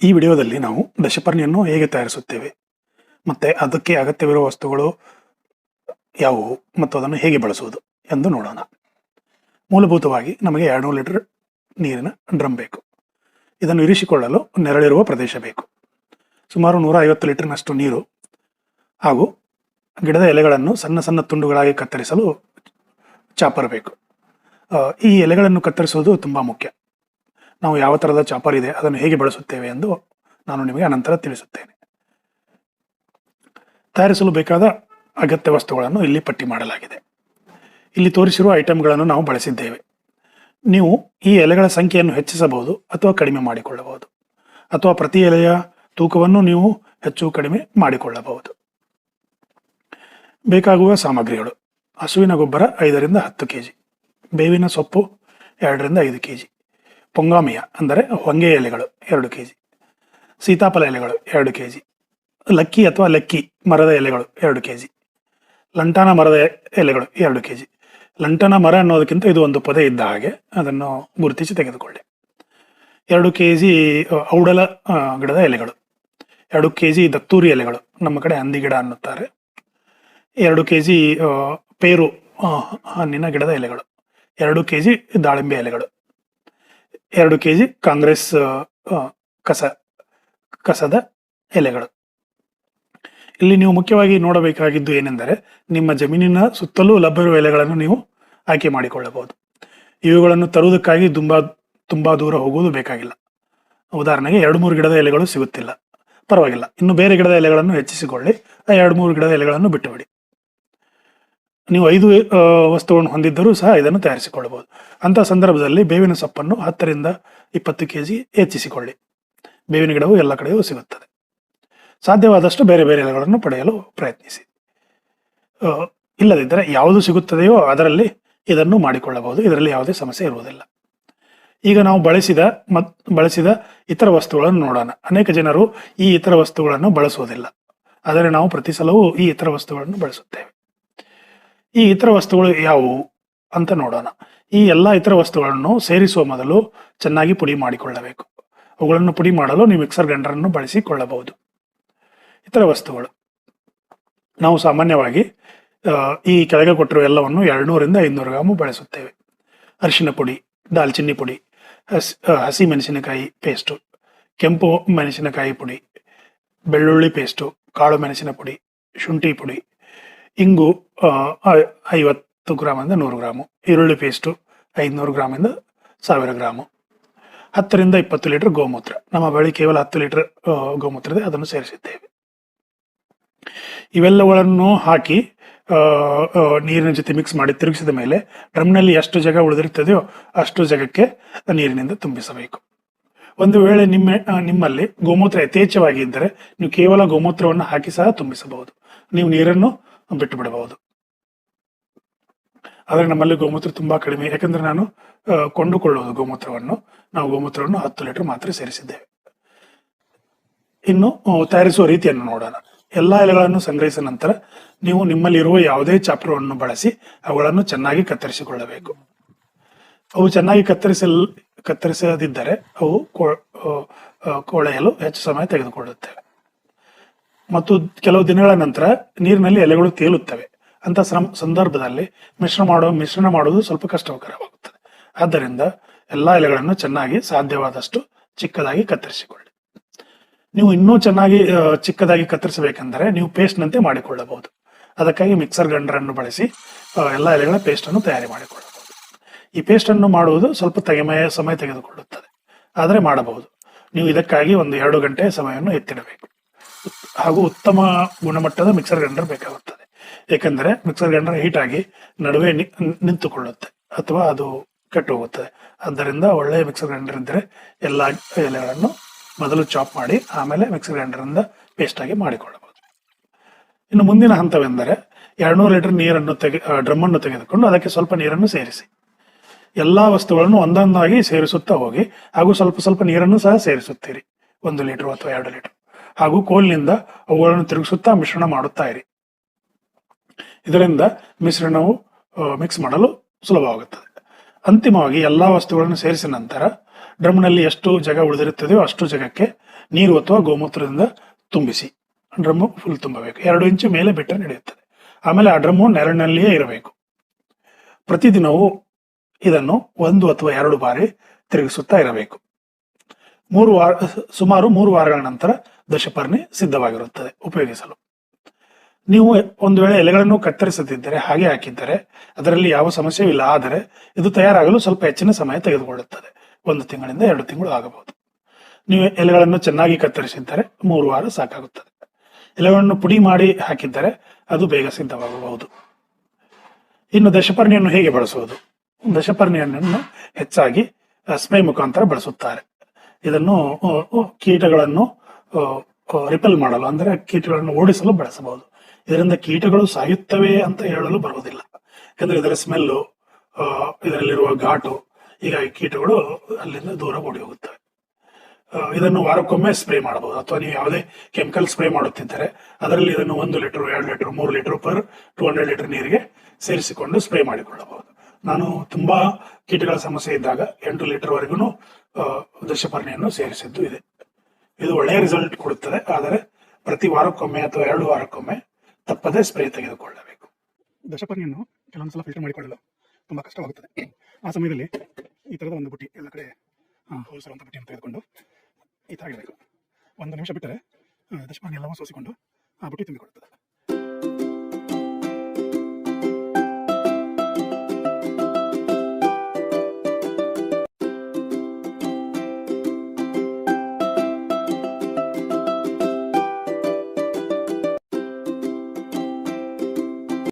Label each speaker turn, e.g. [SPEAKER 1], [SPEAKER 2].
[SPEAKER 1] ಈ ವಿಡಿಯೋದಲ್ಲಿ ನಾವು ದಶಪರ್ಣಿಯನ್ನು ಹೇಗೆ ತಯಾರಿಸುತ್ತೇವೆ, ಮತ್ತೆ ಅದಕ್ಕೆ ಅಗತ್ಯವಿರುವ ವಸ್ತುಗಳು ಯಾವುವು, ಮತ್ತು ಅದನ್ನು ಹೇಗೆ ಬಳಸುವುದು ಎಂದು ನೋಡೋಣ. ಮೂಲಭೂತವಾಗಿ ನಮಗೆ ಎರಡು ಲೀಟರ್ ನೀರಿನ ಡ್ರಮ್ ಬೇಕು. ಇದನ್ನು ಇರಿಸಿಕೊಳ್ಳಲು ನೆರಳಿರುವ ಪ್ರದೇಶ ಬೇಕು. ಸುಮಾರು ನೂರ ಐವತ್ತು ಲೀಟರ್ನಷ್ಟು ನೀರು ಹಾಗೂ ಗಿಡದ ಎಲೆಗಳನ್ನು ಸಣ್ಣ ಸಣ್ಣ ತುಂಡುಗಳಾಗಿ ಕತ್ತರಿಸಲು ಚಾಪರ್ ಬೇಕು. ಈ ಎಲೆಗಳನ್ನು ಕತ್ತರಿಸುವುದು ತುಂಬ ಮುಖ್ಯ. ನಾವು ಯಾವ ಥರದ ಚಾಪರ್ ಇದೆ ಅದನ್ನು ಹೇಗೆ ಬಳಸುತ್ತೇವೆ ಎಂದು ನಾನು ನಿಮಗೆ ಅನಂತರ ತಿಳಿಸುತ್ತೇನೆ. ತಯಾರಿಸಲು ಬೇಕಾದ ಅಗತ್ಯ ವಸ್ತುಗಳನ್ನು ಇಲ್ಲಿ ಪಟ್ಟಿ ಮಾಡಲಾಗಿದೆ. ಇಲ್ಲಿ ತೋರಿಸಿರುವ ಐಟಂಗಳನ್ನು ನಾವು ಬಳಸಿದ್ದೇವೆ. ನೀವು ಈ ಎಲೆಗಳ ಸಂಖ್ಯೆಯನ್ನು ಹೆಚ್ಚಿಸಬಹುದು ಅಥವಾ ಕಡಿಮೆ ಮಾಡಿಕೊಳ್ಳಬಹುದು. ಅಥವಾ ಪ್ರತಿ ಎಲೆಯ ತೂಕವನ್ನು ನೀವು ಹೆಚ್ಚು ಕಡಿಮೆ ಮಾಡಿಕೊಳ್ಳಬಹುದು. ಬೇಕಾಗುವ ಸಾಮಗ್ರಿಗಳು. ಹಸುವಿನ ಗೊಬ್ಬರ ಐದರಿಂದ ಹತ್ತು ಕೆಜಿ. ಬೇವಿನ ಸೊಪ್ಪು ಎರಡರಿಂದ ಐದು ಕೆಜಿ. ಪೊಂಗಾಮಿಯ, ಅಂದರೆ ಹೊಂಗೆ ಎಲೆಗಳು, ಎರಡು ಕೆಜಿ. ಸೀತಾಫಲ ಎಲೆಗಳು, ಎರಡು ಕೆಜಿ. ಲಕ್ಕಿ ಅಥವಾ ಲಕ್ಕಿ, ಮರದ ಎಲೆಗಳು, ಎರಡು ಕೆಜಿ. ಲಂಟಾನ ಮರದ ಎಲೆಗಳು, ಎರಡು ಕೆಜಿ. ಲಂಟನ ಮರ ಅನ್ನೋದಕ್ಕಿಂತ ಇದು ಒಂದು ಪದ ಇದ್ದ ಹಾಗೆ ಅದನ್ನು ಗುರುತಿಸಿ ತೆಗೆದುಕೊಳ್ಳಿ. ಎರಡು ಕೆ ಜಿ ಔಡಲ ಗಿಡದ ಎಲೆಗಳು. ಎರಡು ಕೆ ಜಿ ದತ್ತೂರಿ ಎಲೆಗಳು, ನಮ್ಮ ಕಡೆ ಹಂದಿ ಗಿಡ ಅನ್ನುತ್ತಾರೆ. ಎರಡು ಕೆ ಜಿ ಪೇರು ಹಣ್ಣಿನ ಗಿಡದ ಎಲೆಗಳು. ಎರಡು ಕೆ ಜಿ ದಾಳಿಂಬೆ ಎಲೆಗಳು. ಎರಡು ಕೆ ಜಿ ಕಾಂಗ್ರೆಸ್ ಕಸ, ಕಸದ ಎಲೆಗಳು. ಇಲ್ಲಿ ನೀವು ಮುಖ್ಯವಾಗಿ ನೋಡಬೇಕಾಗಿದ್ದು ಏನೆಂದರೆ, ನಿಮ್ಮ ಜಮೀನಿನ ಸುತ್ತಲೂ ಲಭ್ಯವಿರುವ ಎಲೆಗಳನ್ನು ನೀವು ಆಯ್ಕೆ ಮಾಡಿಕೊಳ್ಳಬಹುದು. ಇವುಗಳನ್ನು ತರುವುದಕ್ಕಾಗಿ ತುಂಬಾ ತುಂಬಾ ದೂರ ಹೋಗುವುದು ಬೇಕಾಗಿಲ್ಲ. ಉದಾಹರಣೆಗೆ ಎರಡು ಮೂರು ಗಿಡದ ಎಲೆಗಳು ಸಿಗುತ್ತಿಲ್ಲ. ಪರವಾಗಿಲ್ಲ. ಇನ್ನು ಬೇರೆ ಗಿಡದ ಎಲೆಗಳನ್ನು ಹೆಚ್ಚಿಸಿಕೊಳ್ಳಿ. ಆ ಎರಡು ಮೂರು ಗಿಡದ ಎಲೆಗಳನ್ನು ಬಿಟ್ಟುಬಿಡಿ. ನೀವು ಐದು ವಸ್ತುಗಳನ್ನು ಹೊಂದಿದ್ದರೂ ಸಹ ಇದನ್ನು ತಯಾರಿಸಿಕೊಳ್ಳಬಹುದು. ಅಂತ ಸಂದರ್ಭದಲ್ಲಿ ಬೇವಿನ ಸೊಪ್ಪನ್ನು ಹತ್ತರಿಂದ ಇಪ್ಪತ್ತು ಕೆ ಜಿ ಹೆಚ್ಚಿಸಿಕೊಳ್ಳಿ. ಬೇವಿನ ಗಿಡವು ಎಲ್ಲ ಕಡೆಯೂ ಸಿಗುತ್ತದೆ. ಸಾಧ್ಯವಾದಷ್ಟು ಬೇರೆ ಬೇರೆ ಎಲೆಗಳನ್ನು ಪಡೆಯಲು ಪ್ರಯತ್ನಿಸಿ. ಇಲ್ಲದಿದ್ದರೆ ಯಾವುದು ಸಿಗುತ್ತದೆಯೋ ಅದರಲ್ಲಿ ಇದನ್ನು ಮಾಡಿಕೊಳ್ಳಬಹುದು. ಇದರಲ್ಲಿ ಯಾವುದೇ ಸಮಸ್ಯೆ ಇರುವುದಿಲ್ಲ. ಈಗ ನಾವು ಬಳಸಿದ ಮತ್, ಬಳಸಿದ ಇತರ ವಸ್ತುಗಳನ್ನು ನೋಡೋಣ. ಅನೇಕ ಜನರು ಈ ಇತರ ವಸ್ತುಗಳನ್ನು ಬಳಸುವುದಿಲ್ಲ. ಆದರೆ ನಾವು ಪ್ರತಿ ಸಲವೂ ಈ ಇತರ ವಸ್ತುಗಳನ್ನು ಬಳಸುತ್ತೇವೆ. ಈ ಇತರ ವಸ್ತುಗಳು ಯಾವುವು ಅಂತ ನೋಡೋಣ. ಈ ಎಲ್ಲ ಇತರ ವಸ್ತುಗಳನ್ನು ಸೇರಿಸುವ ಮೊದಲು ಚೆನ್ನಾಗಿ ಪುಡಿ ಮಾಡಿಕೊಳ್ಳಬೇಕು. ಅವುಗಳನ್ನು ಪುಡಿ ಮಾಡಲು ನೀವು ಮಿಕ್ಸರ್ ಗ್ರೈಂಡರನ್ನು ಬಳಸಿಕೊಳ್ಳಬಹುದು. ಇತರ ವಸ್ತುಗಳು. ನಾವು ಸಾಮಾನ್ಯವಾಗಿ ಈ ಕೆಳಗೆ ಕೊಟ್ಟಿರುವ ಎಲ್ಲವನ್ನು ಎರಡ್ನೂರಿಂದ ಐನೂರು ಗ್ರಾಮು ಬಳಸುತ್ತೇವೆ. ಅರಿಶಿನ ಪುಡಿ, ದಾಲ್ಚಿನ್ನಿ ಪುಡಿ, ಹಸಿ ಹಸಿ ಮೆಣಸಿನಕಾಯಿ ಪೇಸ್ಟು, ಕೆಂಪು ಮೆಣಸಿನಕಾಯಿ ಪುಡಿ, ಬೆಳ್ಳುಳ್ಳಿ ಪೇಸ್ಟು, ಕಾಳು ಮೆಣಸಿನ ಪುಡಿ, ಶುಂಠಿ ಪುಡಿ ಇಂಗು ಐವತ್ತು ಗ್ರಾಮಿಂದ ನೂರು ಗ್ರಾಮು. ಈರುಳ್ಳಿ ಪೇಸ್ಟು ಐದುನೂರು ಗ್ರಾಮಿಂದ ಸಾವಿರ ಗ್ರಾಮು. ಹತ್ತರಿಂದ ಇಪ್ಪತ್ತು ಲೀಟರ್ ಗೋಮೂತ್ರ. ನಮ್ಮ ಬಳಿ ಕೇವಲ ಹತ್ತು ಲೀಟರ್ ಗೋಮೂತ್ರ ಇದೆ. ಅದನ್ನು ಸೇರಿಸಿದ್ದೇವೆ. ಇವೆಲ್ಲಗಳನ್ನು ಹಾಕಿ ನೀರಿನ ಜೊತೆ ಮಿಕ್ಸ್ ಮಾಡಿ ತಿರುಗಿಸಿದ ಮೇಲೆ ಡ್ರಮ್ನಲ್ಲಿ ಎಷ್ಟು ಜಾಗ ಉಳಿದಿರುತ್ತದೆಯೋ ಅಷ್ಟು ಜಾಗಕ್ಕೆ ನೀರಿನಿಂದ ತುಂಬಿಸಬೇಕು. ಒಂದು ವೇಳೆ ನಿಮ್ಮ ನಿಮ್ಮಲ್ಲಿ ಗೋಮೂತ್ರ ಯಥೇಚ್ಛವಾಗಿ ಇದ್ದರೆ ನೀವು ಕೇವಲ ಗೋಮೂತ್ರವನ್ನು ಹಾಕಿ ಸಹ ತುಂಬಿಸಬಹುದು. ನೀವು ನೀರನ್ನು ಬಿಟ್ಟು ಬಿಡಬಹುದು ಆದರೆ ನಮ್ಮಲ್ಲಿ ಗೋಮೂತ್ರ ತುಂಬಾ ಕಡಿಮೆ, ಯಾಕಂದ್ರೆ ನಾನು ಕೊಂಡುಕೊಳ್ಳುವುದು ಗೋಮೂತ್ರವನ್ನು. ನಾವು ಗೋಮೂತ್ರವನ್ನು ಹತ್ತು ಲೀಟರ್ ಮಾತ್ರ ಸೇರಿಸಿದ್ದೇವೆ. ಇನ್ನು ತಯಾರಿಸುವ ರೀತಿಯನ್ನು ನೋಡೋಣ. ಎಲ್ಲಾ ಎಲೆಗಳನ್ನು ಸಂಗ್ರಹಿಸಿದ ನಂತರ ನೀವು ನಿಮ್ಮಲ್ಲಿರುವ ಯಾವುದೇ ಚಾಪ್ರವನ್ನು ಬಳಸಿ ಅವುಗಳನ್ನು ಚೆನ್ನಾಗಿ ಕತ್ತರಿಸಿಕೊಳ್ಳಬೇಕು. ಅವು ಚೆನ್ನಾಗಿ ಕತ್ತರಿಸಲ್, ಕತ್ತರಿಸದಿದ್ದರೆ ಅವು ಕೊಳೆಯಲು ಹೆಚ್ಚು ಸಮಯ ತೆಗೆದುಕೊಳ್ಳುತ್ತವೆ. ಮತ್ತು ಕೆಲವು ದಿನಗಳ ನಂತರ ನೀರಿನಲ್ಲಿ ಎಲೆಗಳು ತೇಲುತ್ತವೆ. ಅಂತ ಸಂದರ್ಭದಲ್ಲಿ ಮಿಶ್ರಣ ಮಾಡುವ ಮಿಶ್ರಣ ಮಾಡುವುದು ಸ್ವಲ್ಪ ಕಷ್ಟಕರವಾಗುತ್ತದೆ. ಆದ್ದರಿಂದ ಎಲ್ಲಾ ಎಲೆಗಳನ್ನು ಚೆನ್ನಾಗಿ ಸಾಧ್ಯವಾದಷ್ಟು ಚಿಕ್ಕದಾಗಿ ಕತ್ತರಿಸಿಕೊಳ್ಳಿ. ನೀವು ಇನ್ನೂ ಚೆನ್ನಾಗಿ ಚಿಕ್ಕದಾಗಿ ಕತ್ತರಿಸಬೇಕೆಂದರೆ ನೀವು ಪೇಸ್ಟ್ನಂತೆ ಮಾಡಿಕೊಳ್ಳಬಹುದು. ಅದಕ್ಕಾಗಿ ಮಿಕ್ಸರ್ ಗ್ರೈಂಡರ್ ಅನ್ನು ಬಳಸಿ ಎಲ್ಲ ಎಲೆಗಳ ಪೇಸ್ಟ್ ಅನ್ನು ತಯಾರಿ ಮಾಡಿಕೊಳ್ಳಬಹುದು. ಈ ಪೇಸ್ಟ್ ಅನ್ನು ಮಾಡುವುದು ಸ್ವಲ್ಪ ತೆಗೆಮಯ ಸಮಯ ತೆಗೆದುಕೊಳ್ಳುತ್ತದೆ. ಆದರೆ ಮಾಡಬಹುದು. ನೀವು ಇದಕ್ಕಾಗಿ ಒಂದು ಎರಡು ಗಂಟೆ ಸಮಯವನ್ನು ಎತ್ತಿಡಬೇಕು. ಹಾಗೂ ಉತ್ತಮ ಗುಣಮಟ್ಟದ ಮಿಕ್ಸರ್ ಗ್ರೈಂಡರ್ ಬೇಕಾಗುತ್ತದೆ. ಏಕೆಂದರೆ ಮಿಕ್ಸರ್ ಗ್ರೈಂಡರ್ ಹೀಟ್ ಆಗಿ ನಡುವೆ ನಿಂತುಕೊಳ್ಳುತ್ತೆ ಅಥವಾ ಅದು ಕೆಟ್ಟು ಹೋಗುತ್ತದೆ ಆದ್ದರಿಂದ ಒಳ್ಳೆಯ ಮಿಕ್ಸರ್ ಗ್ರೈಂಡರ್ ಇದ್ದರೆ ಎಲ್ಲ ಎಲೆಗಳನ್ನು ಮೊದಲು ಚಾಪ್ ಮಾಡಿ, ಆಮೇಲೆ ಮಿಕ್ಸರ್ ಗ್ರೈಂಡರ್ ಇಂದ ಪೇಸ್ಟ್ ಆಗಿ ಮಾಡಿಕೊಳ್ಳಬಹುದು. ಇನ್ನು ಮುಂದಿನ ಹಂತವೆಂದರೆ ಎರಡ್ನೂರು ಲೀಟರ್ ನೀರನ್ನು ತೆಗೆ ಡ್ರಮ್ಮನ್ನು ತೆಗೆದುಕೊಂಡು ಅದಕ್ಕೆ ಸ್ವಲ್ಪ ನೀರನ್ನು ಸೇರಿಸಿ. ಎಲ್ಲ ವಸ್ತುಗಳನ್ನು ಒಂದೊಂದಾಗಿ ಸೇರಿಸುತ್ತಾ ಹೋಗಿ ಹಾಗೂ ಸ್ವಲ್ಪ ಸ್ವಲ್ಪ ನೀರನ್ನು ಸಹ ಸೇರಿಸುತ್ತೀರಿ. ಒಂದು ಲೀಟರ್ ಅಥವಾ ಎರಡು ಲೀಟರ್. ಹಾಗೂ ಕೋಲ್ನಿಂದ ಅವುಗಳನ್ನು ತಿರುಗಿಸುತ್ತಾ ಮಿಶ್ರಣ ಮಾಡುತ್ತಾ ಇರಿ. ಇದರಿಂದ ಮಿಶ್ರಣವು ಮಿಕ್ಸ್ ಮಾಡಲು ಸುಲಭವಾಗುತ್ತದೆ. ಅಂತಿಮವಾಗಿ ಎಲ್ಲಾ ವಸ್ತುಗಳನ್ನು ಸೇರಿಸಿದ ನಂತರ ಡ್ರಮ್ನಲ್ಲಿ ಎಷ್ಟು ಜಾಗ ಉಳಿದಿರುತ್ತದೆಯೋ ಅಷ್ಟು ಜಾಗಕ್ಕೆ ನೀರು ಅಥವಾ ಗೋಮೂತ್ರದಿಂದ ತುಂಬಿಸಿ. ಡ್ರಮ್ಮು ಫುಲ್ ತುಂಬಬೇಕು. ಎರಡು ಇಂಚು ಮೇಲೆ ಬಿಟ್ಟರೆ ನಡೆಯುತ್ತದೆ. ಆಮೇಲೆ ಆ ಡ್ರಮ್ಮು ನೆರಳಿನಲ್ಲಿಯೇ ಇರಬೇಕು. ಪ್ರತಿದಿನವೂ ಇದನ್ನು ಒಂದು ಅಥವಾ ಎರಡು ಬಾರಿ ತಿರುಗಿಸುತ್ತಾ ಇರಬೇಕು. ಮೂರು ವಾರ, ಸುಮಾರು ಮೂರು ವಾರಗಳ ನಂತರ ದಶಪರ್ಣಿ ಸಿದ್ಧವಾಗಿರುತ್ತದೆ, ಉಪಯೋಗಿಸಲು. ನೀವು ಒಂದು ವೇಳೆ ಎಲೆಗಳನ್ನು ಕತ್ತರಿಸದಿದ್ದರೆ, ಹಾಗೆ ಹಾಕಿದ್ದರೆ, ಅದರಲ್ಲಿ ಯಾವ ಸಮಸ್ಯೆವಿಲ್ಲ ಆದರೆ ಇದು ತಯಾರಾಗಲು ಸ್ವಲ್ಪ ಹೆಚ್ಚಿನ ಸಮಯ ತೆಗೆದುಕೊಳ್ಳುತ್ತದೆ. ಒಂದು ತಿಂಗಳಿಂದ ಎರಡು ತಿಂಗಳು ಆಗಬಹುದು. ನೀವು ಎಲೆಗಳನ್ನು ಚೆನ್ನಾಗಿ ಕತ್ತರಿಸಿದ್ದರೆ ಮೂರು ವಾರ ಸಾಕಾಗುತ್ತದೆ. ಎಲೆಗಳನ್ನು ಪುಡಿ ಮಾಡಿ ಹಾಕಿದ್ದರೆ ಅದು ಬೇಗ ಸಿದ್ಧವಾಗಬಹುದು. ಇನ್ನು ದಶಪರ್ಣಿಯನ್ನು ಹೇಗೆ ಬಳಸುವುದು? ದಶಪರ್ಣಿಯನ್ನು ಹೆಚ್ಚಾಗಿ ಸ್ಪ್ರೇ ಮುಖಾಂತರ ಬಳಸುತ್ತಾರೆ. ಇದನ್ನು ಕೀಟಗಳನ್ನು ರಿಪೆಲ್ ಮಾಡಲು, ಅಂದರೆ ಕೀಟಗಳನ್ನು ಓಡಿಸಲು ಬಳಸಬಹುದು. ಇದರಿಂದ ಕೀಟಗಳು ಸಾಯುತ್ತವೆ ಅಂತ ಹೇಳಲು ಬರುವುದಿಲ್ಲ. ಯಾಕಂದ್ರೆ ಇದರ ಸ್ಮೆಲ್ಲು ಇದರಲ್ಲಿರುವ ಘಾಟು, ಹೀಗಾಗಿ ಕೀಟಗಳು ಅಲ್ಲಿಂದ ದೂರ ಓಡಿ ಹೋಗುತ್ತವೆ. ಇದನ್ನು ವಾರಕ್ಕೊಮ್ಮೆ ಸ್ಪ್ರೇ ಮಾಡಬಹುದು. ಅಥವಾ ನೀವು ಯಾವುದೇ ಕೆಮಿಕಲ್ ಸ್ಪ್ರೇ ಮಾಡುತ್ತಿದ್ದರೆ, ಅದರಲ್ಲಿ ಇದನ್ನು ಒಂದು ಲೀಟರ್, ಎರಡು ಲೀಟರ್, ಮೂರು litre per two hundred litre ನೀರಿಗೆ ಸೇರಿಸಿಕೊಂಡು ಸ್ಪ್ರೇ ಮಾಡಿಕೊಳ್ಳಬಹುದು. ನಾನು ತುಂಬಾ ಕೀಟಗಳ ಸಮಸ್ಯೆ ಇದ್ದಾಗ ಎಂಟು ಲೀಟರ್ ವರೆಗೂ ದಶಪರ್ಣಿಯನ್ನು ಸೇರಿಸಿದ್ದು ಇದೆ. ಇದು ಒಳ್ಳೆಯ ರಿಸಲ್ಟ್ ಕೊಡುತ್ತದೆ. ಆದರೆ ಪ್ರತಿ ವಾರಕ್ಕೊಮ್ಮೆ ಅಥವಾ ಎರಡು ವಾರಕ್ಕೊಮ್ಮೆ ತಪ್ಪದೇ ಸ್ಪ್ರೇ ತೆಗೆದುಕೊಳ್ಳಬೇಕು.
[SPEAKER 2] ದಶಪನಿಯನ್ನು ಕೆಲವೊಂದು ಸಲ ಫಿಲ್ಟರ್ ಮಾಡಿಕೊಳ್ಳಲು ತುಂಬ ಕಷ್ಟವಾಗುತ್ತದೆ. ಆ ಸಮಯದಲ್ಲಿ ಈ ಥರದ ಒಂದು ಬುಟ್ಟಿ ಎಲ್ಲ ಕಡೆ ಹೋಲಿಸಿರುವಂಥ ಬುಟ್ಟಿಯನ್ನು ತೆಗೆದುಕೊಂಡು ಈ ಥರ ಇರಬೇಕು ಒಂದು ನಿಮಿಷ ಬಿಟ್ಟರೆ ದಶಪಾನಿ ಎಲ್ಲವೂ ಸೋಸಿಕೊಂಡು ಆ ಬುಟ್ಟಿ ತುಂಬಿಕೊಳ್ಳುತ್ತದೆ.